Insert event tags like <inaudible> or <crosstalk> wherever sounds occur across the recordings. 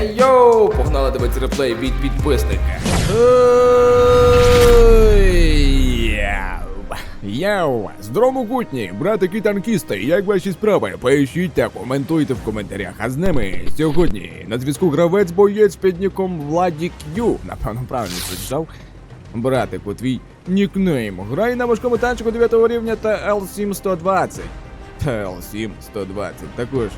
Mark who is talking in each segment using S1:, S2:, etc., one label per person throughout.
S1: Ей йоу! Погнали дивитися реплей від підписника.
S2: Яу, здорово кутні, братики танкісти, як ваші справи? Пишіть та коментуйте в коментарях. А з ними сьогодні на зв'язку гравець боєць під ніком Владік Ю. Напевно, правильно прочитав. Братику, твій нікнейм. Грай на важкому танчику 9 рівня та L7-120. Та L7-120. Також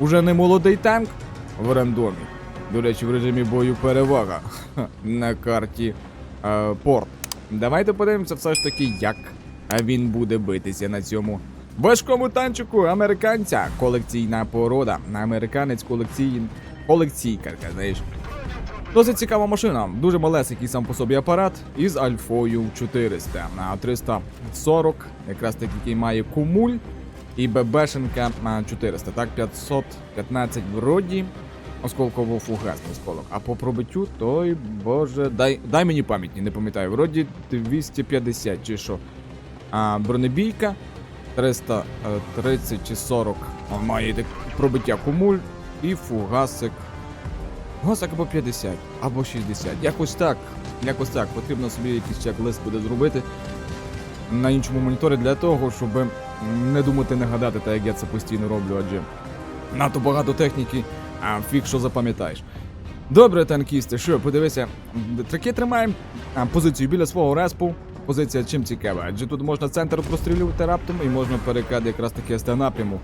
S2: уже не молодий танк в рандомі. До речі, в режимі бою перевага на карті е, порт. Давайте подивимося все ж таки, як він буде битися на цьому важкому танчику американця. Колекційна порода. Американець колекцій... колекційка, знаєш. Досить цікава машина, дуже малесенький сам по собі апарат із альфою 400 на 340, якраз таки який має кумуль і ББшенка 400, так 515 вроді. Осколково фугасний осколок. А по пробиттю, той боже, дай дай мені пам'ятні, не пам'ятаю. Вроді 250 чи що. А бронебійка 330 чи 40 має так пробиття кумуль і фугасик Госак або 50, або 60. Якось так. Якось так. Потрібно собі якийсь чек-лист буде зробити на іншому моніторі для того, щоб не думати, не гадати, так як я це постійно роблю, адже надто багато техніки, а фіг що запам'ятаєш. Добре, танкісти, що, подивися, таки тримаємо позицію біля свого респу. Позиція чим цікава, адже тут можна центр прострілювати раптом і можна перекати якраз таки СТ напряму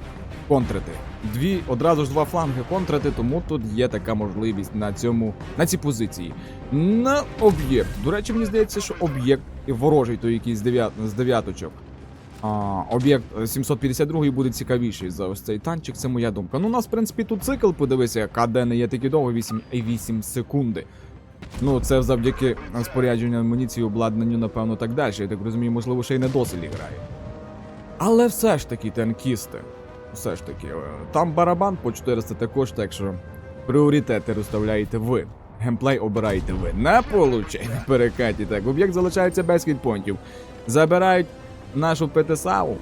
S2: контрити. Дві одразу ж два фланги контрити, тому тут є така можливість на цьому на цій позиції. На об'єкт. До речі, мені здається, що об'єкт ворожий, той який з дев'ят з дев'яточок. Об'єкт 752 буде цікавіший за ось цей танчик, це моя думка. Ну, у нас, в принципі, тут цикл, подивися, КД не є такий довго, 8, 8 секунди. Ну, це завдяки спорядженню амуніції, обладнанню, напевно, так далі. Я так розумію, можливо, ще й не доселі грає. Але все ж таки, танкісти. Все ж таки, е, там барабан по 400 також, так що пріоритети розставляєте ви. Геймплей обираєте ви. На получай на перекаті. Так, об'єкт залишається без хітпонтів. Забирають нашу ПТСАУ.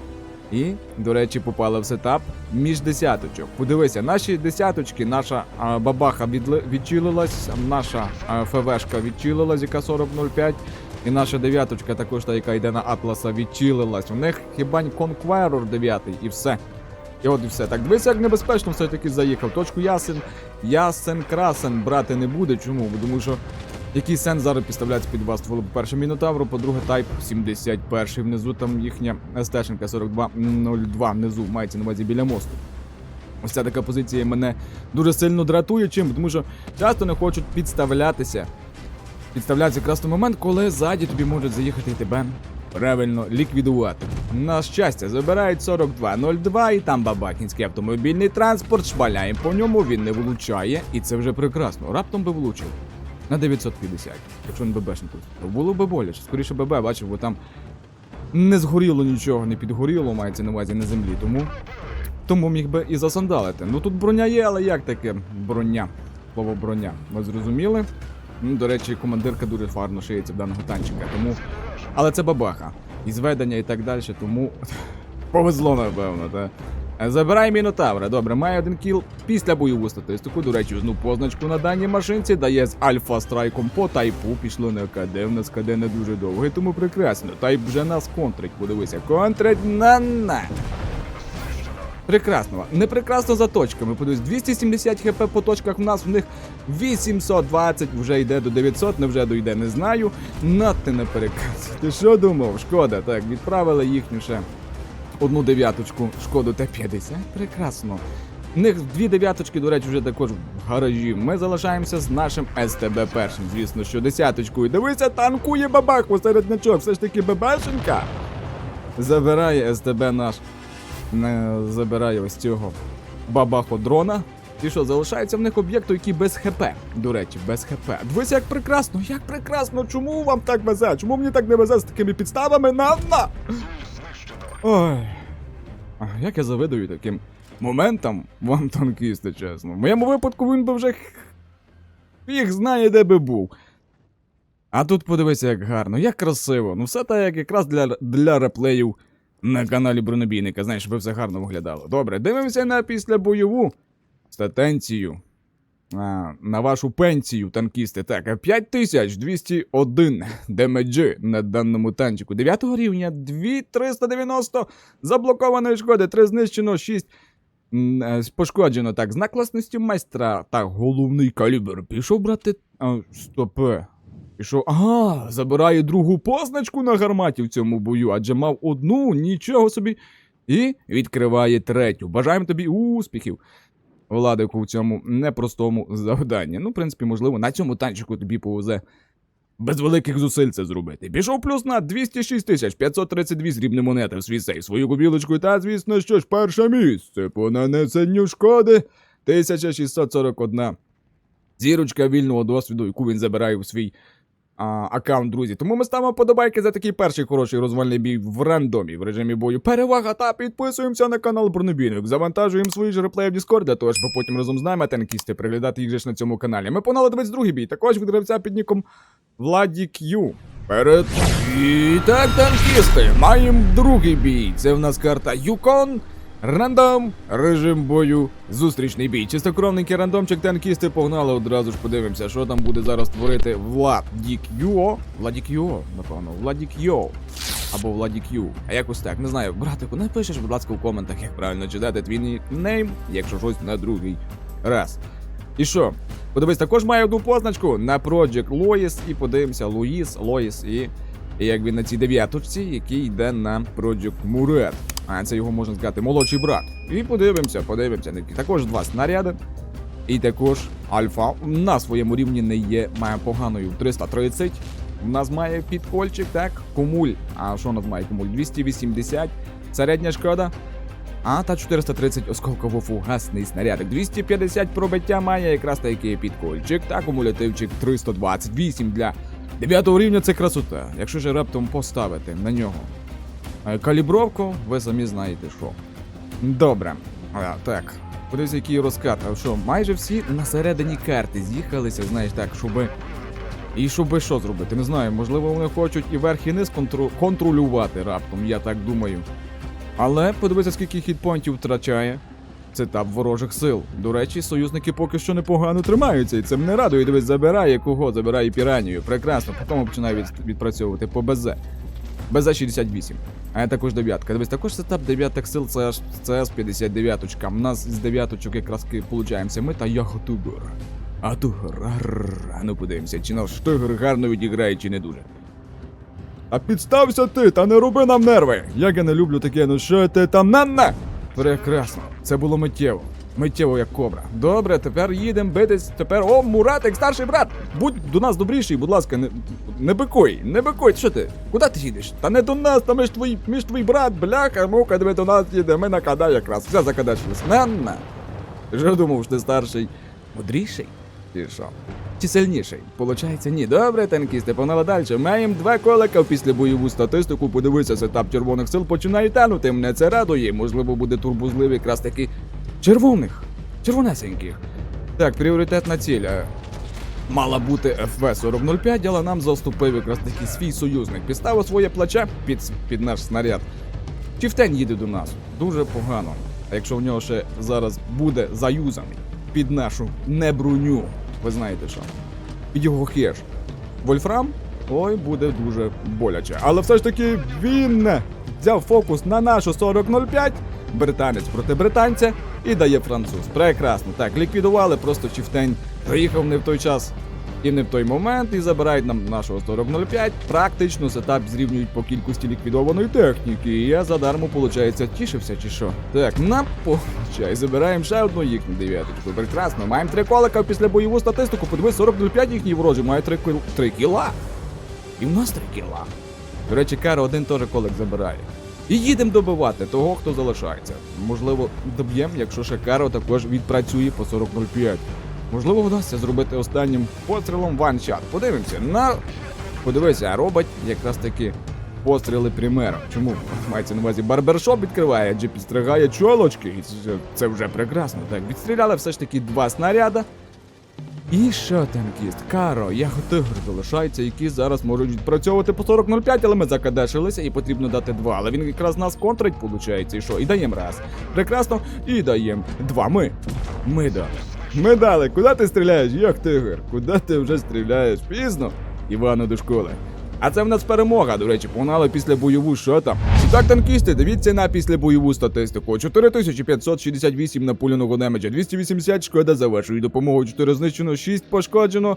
S2: І, до речі, попали в сетап між десяточок. Подивися, наші десяточки, наша а, бабаха відли, відчилилась, наша а, ФВшка відчилилась, яка 4005. І наша дев'яточка, також та, яка йде на Атласа, відчилилась. У них хіба Conqueror 9 і все. І от і все. Так, дивися, як небезпечно все-таки заїхав. Точку ясен, ясен красен брати не буде. Чому? Тому що який сенс зараз підставляти під вас стволи? По-перше, Мінотавру, по-друге, Type 71. Внизу там їхня СТшенка 4202 внизу мається на увазі біля мосту. Ось ця така позиція мене дуже сильно дратує. Чим? Тому що часто не хочуть підставлятися. Підставлятися якраз той момент, коли ззаді тобі можуть заїхати і тебе правильно ліквідувати. На щастя, забирають 4202 і там бабакінський автомобільний транспорт, шпаляємо по ньому, він не влучає, і це вже прекрасно. Раптом би влучив. На 950, якщо не ББшник тут. То було би боляче. Скоріше ББ, бачив, бо там не згоріло нічого, не підгоріло, мається на увазі на землі. Тому тому міг би і засандалити. Ну тут броня є, але як таке броня? Слово броня. Ви зрозуміли? Ну, до речі, командирка дуже фарно шиється в даного танчика, тому. Але це бабаха. І зведення і так далі, тому. <laughs> Повезло, напевно, та. Забирай мінотавра. Добре, має один кіл після бойову статистику. До речі, зну позначку на даній машинці дає з альфа страйком по тайпу. Пішло на КД. В нас КД не дуже довгий, тому прекрасно. Тайп вже нас контрить. Подивися, контрить на на. Прекрасно. Не прекрасно за точками. Подивись, 270 хп по точках в нас, в них 820, вже йде до 900, не вже дойде, не знаю. Надти не переказ. Ти що думав? Шкода. Так, відправили їхню ще одну дев'яточку, шкоду Т-50. Прекрасно. В них дві дев'яточки, до речі, вже також в гаражі. Ми залишаємося з нашим СТБ першим, звісно, що десяточкою. Дивися, танкує бабаху серед нічого. Все ж таки ББшенька. Забирає СТБ наш забирає ось цього бабаходрона. І що, залишається в них об'єкт, який без ХП. До речі, без ХП. Дивися, як прекрасно, як прекрасно! Чому вам так везе? Чому мені так не везе з такими підставами? На на! Ой. Як я завидую таким моментам вам танкісти, чесно. В моєму випадку він би вже фіг знає, де би був. А тут подивися, як гарно, як красиво. Ну все так, як якраз для, для реплеїв на каналі Бронебійника, знаєш, щоб все гарно виглядало. Добре, дивимося на післябойову статенцію. На вашу пенсію, танкісти. Так, 5201 демеджі на даному танчику. 9 рівня 2390 заблокованої шкоди, 3 знищено, 6 е, пошкоджено. Так, знак класності майстра. Так, головний калібр. Пішов брати. А, стопе. Пішов. Ага, забирає другу позначку на гарматі в цьому бою, адже мав одну, нічого собі. І відкриває третю. Бажаємо тобі успіхів. Владику в цьому непростому завданні. Ну, в принципі, можливо, на цьому танчику тобі повезе без великих зусиль це зробити. Пішов плюс на 206 тисяч 532 срібні монети в свій сейф, свою кубілочку, та, звісно, що ж, перше місце по нанесенню шкоди 1641 зірочка вільного досвіду, яку він забирає у свій а, аккаунт, друзі. Тому ми ставимо подобайки за такий перший хороший розвальний бій в рандомі в режимі бою. Перевага та підписуємося на канал Бронебійник. Завантажуємо свої ж реплеї в Discord, для того, щоб потім разом з нами танкісти приглядати їх же ж на цьому каналі. Ми погнали дивитися другий бій, також від гравця під ніком Владі К'ю. Перед і так, танкісти, маємо другий бій. Це в нас карта Юкон. Рандом, режим бою, зустрічний бій. Чистокровненький рандомчик танкісти погнали одразу ж подивимося, що там буде зараз творити Влад Дік'юо. Владік'юо, напевно, Владік'йо. Або Владік'ю. А якось так, не знаю. Братику, напишеш, будь ласка, в коментах, як правильно читати твій нікнейм, якщо щось на другий раз. І що? Подивись, також має одну позначку на Project Lois, і подивимося Луїс, Лоїс і, і як він на цій дев'яточці, який йде на Project Muret. А це його можна сказати молодший брат. І подивимося, подивимося. Також два снаряди. І також Альфа на своєму рівні не є, має поганою 330. У нас має підкольчик, так, кумуль. А що у нас має кумуль? 280. Середня шкода. А та 430 осколково-фугасний снарядик. 250 пробиття має якраз такий підкольчик. Та кумулятивчик 328 для 9 рівня це красота. Якщо ж раптом поставити на нього калібровку, ви самі знаєте що. Добре. Так. Подивіться, який розкат. А що, майже всі на середині карти з'їхалися, знаєш так, щоби. І щоби що зробити? Не знаю, можливо, вони хочуть і верх, і низ контру... контролювати раптом, я так думаю. Але подивися, скільки хітпонтів втрачає. Це тап ворожих сил. До речі, союзники поки що непогано тримаються, і це мене радує. Дивись, забирає кого? Забирає піранію. Прекрасно, потім починає від... відпрацьовувати по БЗ. БЗ 68. А я також дев'ятка. Дивись, також сетап дев'ятих сил це cs 59 У нас з дев'яточок якраз получаємося ми та тугор, арррр. А ну подивимося, чи наш тигр гарно відіграє, чи не дуже. А підстався ти, та не роби нам нерви. Як я не люблю таке, ну що ти там на на? Прекрасно, це було миттєво. Миттєво як кобра. Добре, тепер їдемо битись. Тепер. О, Муратик, старший брат! Будь до нас добріший, будь ласка, не, не бикуй, не бикуй. Що ти? Куди ти їдеш? Та не до нас, та ми ж твій, ми ж твій брат, бляха, мука, диви до нас їде, ми на када якраз. Все закадачились. На на. Ж думав, що ти старший. Мудріший? Чи що? Чи сильніший? Получається, ні. Добре, танкісти, погнали далі. Маємо два колика після бойову статистику. Подивися, сетап червоних сил починає танути. Мене це радує. Можливо, буде турбузлив якраз таки червоних. Червонесеньких. Так, пріоритетна ціль. е, Мала бути ФВ-4005, але нам заступив якраз таки свій союзник. Підставив своє плече під, під наш снаряд. Чифтень їде до нас. Дуже погано. А якщо в нього ще зараз буде заюзаний під нашу неброню, ви знаєте що? Під його хеш. Вольфрам? Ой, буде дуже боляче. Але все ж таки він взяв фокус на нашу 4005, британець проти британця і дає француз. Прекрасно. Так, ліквідували, просто Чифтень приїхав не в той час і не в той момент, і забирають нам нашого 4005. Практично сетап зрівнюють по кількості ліквідованої техніки. І я задармо, виходить, тішився чи що. Так, на получай, забираємо ще одну їхню дев'яточку. Прекрасно. Маємо три колика після бойову статистику. Подивись, 4005 їхній ворожий має 3, кіл... 3 кіла. І в нас 3 кіла. До речі, Каро один теж колик забирає. І їдемо добивати того, хто залишається. Можливо, доб'ємо, якщо ще Каро також відпрацює по 40.05. Можливо, вдасться зробити останнім пострілом ваншат. Подивимося. На подивися, робить якраз таки постріли примером. Чому мається на увазі барбершоп відкриває, адже підстригає чолочки. Це вже прекрасно. Так, відстріляли все ж таки два снаряда. І що танкіст? Каро, тигр залишаються, які зараз можуть відпрацьовувати по 40.05, але ми закадешилися і потрібно дати два. Але він якраз нас контрить, виходить, і що? І даємо раз. Прекрасно, і даємо два. Ми. Ми дали. Ми дали. куди ти стріляєш? Як тигр, куди ти вже стріляєш? Пізно? Івану до школи. А це в нас перемога, до речі, погнали після бойову, що там? Так, танкісти, дивіться на післябойову статистику. 4568 напуляного демеджа, 280 шкода за вашою допомогою, 4 знищено, 6 пошкоджено.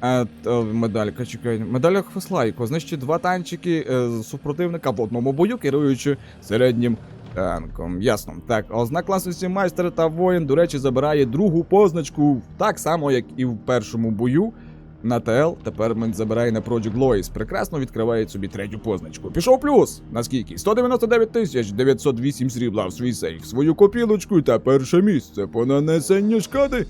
S2: А, то медалька, чекай, медаля Хвослайко, знищить два танчики е, супротивника в одному бою, керуючи середнім танком. Ясно. Так, ознак класності майстер та воїн, до речі, забирає другу позначку, так само, як і в першому бою. На ТЛ тепер мен забирає на Project Lois. Прекрасно відкриває собі третю позначку. Пішов плюс. Наскільки? 199 тисяч 908 срібла в свій сейф. Свою копілочку та перше місце по нанесенню шкоди.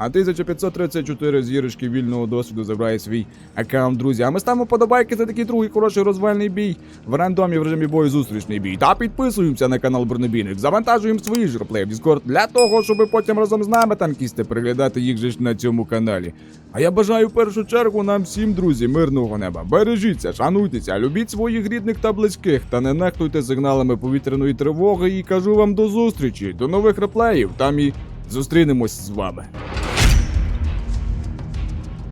S2: А 1534 зірочки вільного досвіду забирає свій аккаунт, друзі. А ми ставимо подобайки за такий другий хороший розвальний бій в рандомі в режимі бою зустрічний бій. Та підписуємося на канал Бронебійник. Завантажуємо свої ж реплеї в Discord для того, щоб потім разом з нами танкісти переглядати їх же ж на цьому каналі. А я бажаю в першу чергу нам всім, друзі, мирного неба. Бережіться, шануйтеся, любіть своїх рідних та близьких, та не нехтуйте сигналами повітряної тривоги. І кажу вам до зустрічі, до нових реплеїв. Там і Зустрінемось з вами.